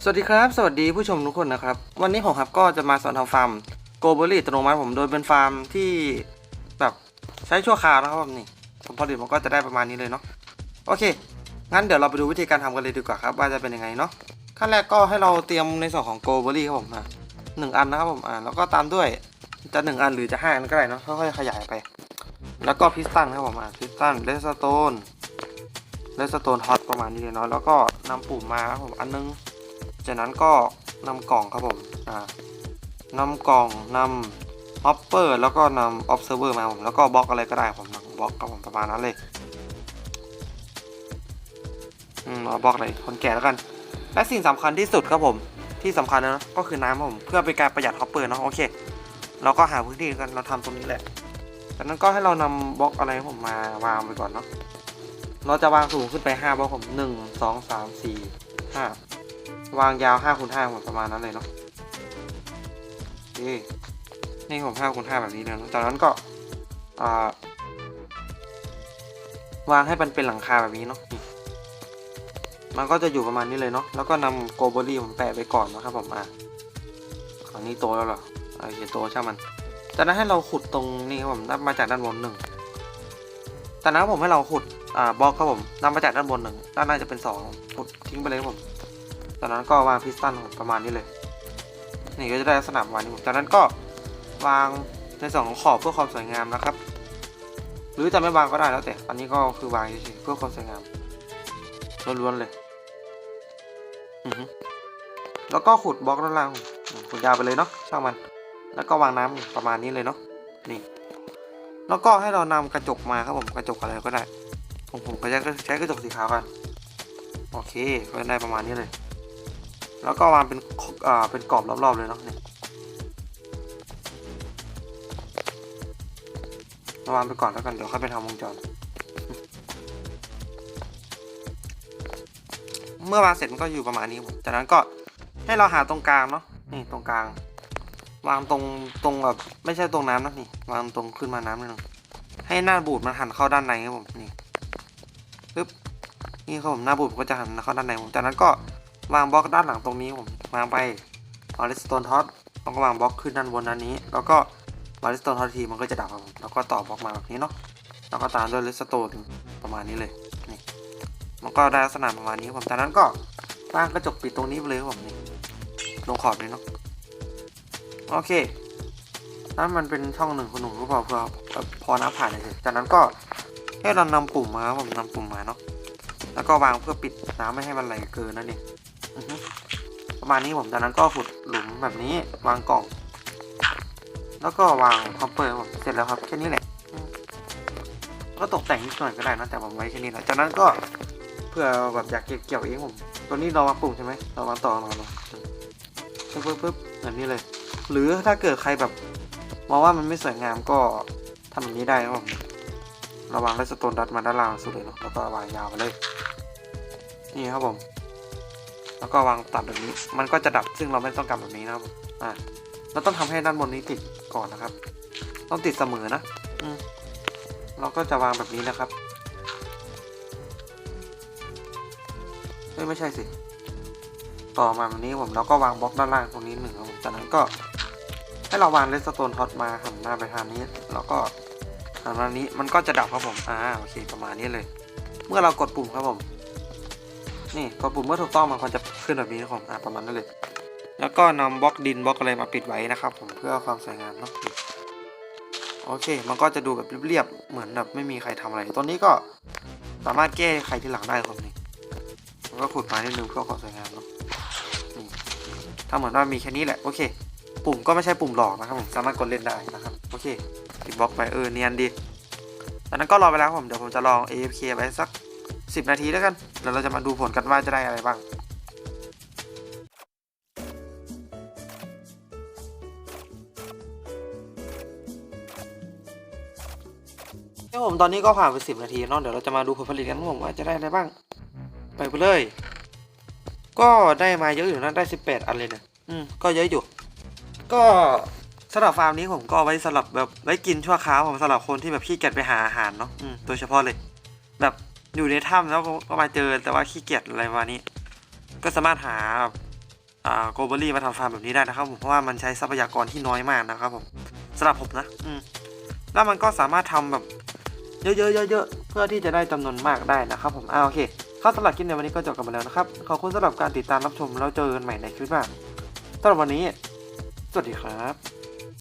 สวัสดีครับ สวัสดีผู้ชมทุกคนนะครับ วันนี้ผมครับก็จะมาสอนทำฟาร์มโกลบอรี่อัตโนมัติผมโดยเป็นฟาร์มที่แบบใช้ชั่วคราวนะครับผมนี่ผลผลิตมันก็จะได้ประมาณนี้เลยเนาะโอเค งั้นเดี๋ยวเราไปดูวิธีการทำกันเลยดีกว่าครับ ว่าจะเป็นยังไงเนาะขั้นแรกก็ให้เราเตรียมในส่วนของโกลบอรี่ครับผมอะหนึ่งอันนะครับผมอ่าแล้วก็ตามด้วยจะหนึ่งอันหรือจะห้าอันก็ได้เนาะค่อยๆขยายไป แล้วก็พิสตันครับผมอะพิสตันเลสโตนเลสโตนฮอตประมาณนี้เลยเนาะแล้วก็นำปุ่มมาครับผมอันนึง จากนั้นก็นำกล่องครับผมอ่านำกล่องนำฮอปเปอร์แล้วก็นำออฟเซอร์เวอร์มาผมแล้วก็บล็อกอะไรก็ได้ผมนำบล็อกครับผมประมาณนั้นเลยอืมเอาบล็อกอะไรคนแก่แล้วกัน และสิ่งสำคัญที่สุดครับผมที่สำคัญนะก็คือน้ำครับผมเพื่อเป็นการประหยัดฮอปเปอร์เนาะโอเคเราก็หาพื้นที่กันเราทำตรงนี้แหละจากนั้นก็ให้เรานำบล็อกอะไรผมมาวางไปก่อนเนาะเราจะวางสูงขึ้นไป5บล็อกผม1 2 3 4 5 วางยาว5คูณ5หมดประมาณนั้นเลยเนาะโอเคนี่ผม5คูณ5แบบนี้เลยนะจากนั้นก็วางให้มันเป็นหลังคาแบบนี้เนาะมันก็จะอยู่ประมาณนี้เลยเนาะแล้วก็นำโกลบอรี่ผมแปะไปก่อนนะครับผมอะอันนี้โตแล้วเหรอโอเคโตช่างมันจากนั้นให้เราขุดตรงนี้ครับผมนับมาจากด้านบนหนึ่งจากนั้นผมให้เราขุดอ่าบล็อกครับผมนำมาจากด้านบนหนึ่งด้านหน้าจะเป็นสองขุดทิ้งไปเลยครับผม จากนั้นก็วางพิสตันประมาณนี้เลย นี่ก็จะได้ลักษณะประมาณนี้ผมจากนั้นก็วางในส่วนของขอบเพื่อความสวยงามนะครับ หรือจะไม่วางก็ได้แล้วแต่ อันนี้ก็คือวางเฉยๆเพื่อความสวยงามล้วนๆเลย แล้วก็ขุดบล็อกด้านล่างขุดยาวไปเลยเนาะช่างมัน แล้วก็วางน้ำประมาณนี้เลยเนาะ นี่ แล้วก็ให้เรานำกระจกมาครับผมกระจกอะไรก็ได้ ผมผมก็จะใช้กระจกสีขาวกัน โอเค ก็ได้ประมาณนี้เลย แล้วก็วางเป็นอ่าเป็นกรอบรอบๆเลยเนาะนี่วางไปก่อนแล้วกันเดี๋ยวค่อยไปทำวงจร เมื่อวางเสร็จมันก็อยู่ประมาณนี้ผมจากนั้นก็ให้เราหาตรงกลางเนาะนี่ตรงกลาง วางตรงตรงแบบไม่ใช่ตรงน้ำนะนี่วางตรงขึ้นมาน้ำนิดนึงให้หน้าบูดมันหันเข้าด้านในครับผมนี่ปึ๊บนี่ครับผมหน้าบูดมันก็จะหันเข้าด้านในผมจากนั้นก็ วางบล็อกด้านหลังตรงนี้ผมวางไปเอาเลสโตนท็อตต้องวางบล็อกขึ้นด้านบนด้านนี้ แล้วก็วางเลสโตนท็อตทีมันก็จะดับครับผมแล้วก็ต่อบล็อกมาแบบนี้เนาะแล้วก็ตามด้วยเลสโตนประมาณนี้เลยนี่มันก็ได้ลักษณะประมาณนี้ผมจากนั้นก็วางกระจกปิดตรงนี้ไปเลยครับผมนี่ตรงขอบนี้เนาะโอเคนั่นมันเป็นช่องหนึ่งคุณหนูรู้เปล่าเพื่อพอน้ำผ่านเลยจากนั้นก็ให้เรานำปุ่มมาครับผมนำปุ่มมาเนาะแล้วก็วางเพื่อปิดน้ำไม่ให้มันไหลเกินนั่นเอง ประมาณนี้ผมจากนั้นก็ขุดหลุมแบบนี้วางกล่อง แล้วก็วางคอมเปอร์ผมเสร็จแล้วครับแค่นี้แหละก็ตกแต่งนิดหน่อยก็ได้นะแต่ผมไว้แค่นี้แหละจากนั้นก็เพื่อแบบอยากเก็บเกี่ยวเองผมตัวนี้เราวางปุ่มใช่ไหมเราวางต่อเราลงปึ๊บปึ๊บปึ๊บแบบนี้เลย หรือถ้าเกิดใครแบบมองว่ามันไม่สวยงามก็ทำแบบนี้ได้ครับผมระวางไลท์สโตนดัดมาด้านล่างสุดเลยเนาะแล้วก็วางยาวไปเลย นี่ครับผม แล้วก็วางตัดแบบนี้ มันก็จะดับซึ่งเราไม่ต้องการแบบนี้นะครับผมอ่าเราต้องทำให้ด้านบนนี้ติดก่อนนะครับ ต้องติดเสมอนะอืมเราก็จะวางแบบนี้นะครับเอ้ยไม่ใช่สิ ต่อมาแบบนี้ผมแล้วก็วางบล็อกด้านล่างตรงนี้หนึ่งครับผมจากนั้นก็ให้เราวางเลสโตนท็อตมาหันหน้าไปทางนี้ แล้วก็หันมานี้มันก็จะดับครับผมอ่าโอเคประมาณนี้เลย เมื่อเรากดปุ่มครับผม นี่กดปุ่มเมื่อถูกต้องมันก็จะขึ้นแบบนี้ครับผมอ่าประมาณนั้นเลย แล้วก็นำบล็อกดินบล็อกอะไรมาปิดไว้นะครับผมเพื่อความสวยงามเนาะโอเค มันก็จะดูแบบเรียบๆ เหมือนแบบไม่มีใครทำอะไรตัวนี้ก็สามารถแก้ไขที่หลังได้ครับนี่มันก็ขุดมานิดนึงเพื่อความสวยงามเนาะนี่ถ้าเหมือนว่ามีแค่นี้แหละ โอเค ปุ่มก็ไม่ใช่ปุ่มหลอกนะครับผม สามารถกดเล่นได้นะครับ โอเคติดบล็อกไปเออเนียนดีจากนั้นก็รอไปแล้วผม เดี๋ยวผมจะลอง AFK ไปสัก 10 นาทีแล้วกันแล้วเราจะมาดูผลกันว่าจะได้อะไรบ้างครับผมตอนนี้ก็ผ่านไป 10 นาทีเนาะเดี๋ยวเราจะมาดูผลผลิตกันผมว่าจะได้อะไรบ้าง ไปไปเลย ก็ได้มาเยอะอยู่นะได้ 18 อันเลยนะอืมก็เยอะอยู่ ก็สำหรับฟาร์มนี้ผมก็ไว้สำหรับแบบไว้กินชั่วคราวผมสำหรับคนที่แบบขี้เกียจไปหาอาหารเนาะอืมโดยเฉพาะเลย แบบ อยู่ในถ้ำแล้วก็มาเจอแต่ว่าขี้เกียจอะไรประมานี้ ก็สามารถหาอ่าโกเบอรี่มาทำฟาร์มแบบนี้ได้นะครับผมเพราะว่ามันใช้ทรัพยากรที่น้อยมากนะครับผมสำหรับผมนะอืมแล้วมันก็สามารถทำแบบ เยอะๆเยอะๆเพื่อที่จะได้จำนวนมากได้นะครับผมอ่าโอเคเข้าสำหรับคลิปในวันนี้ก็จบกันไปแล้วนะครับ ขอบคุณสำหรับการติดตามรับชมแล้วเจอกันใหม่ในคลิปหน้าสำหรับวันนี้ สวัสดีครับ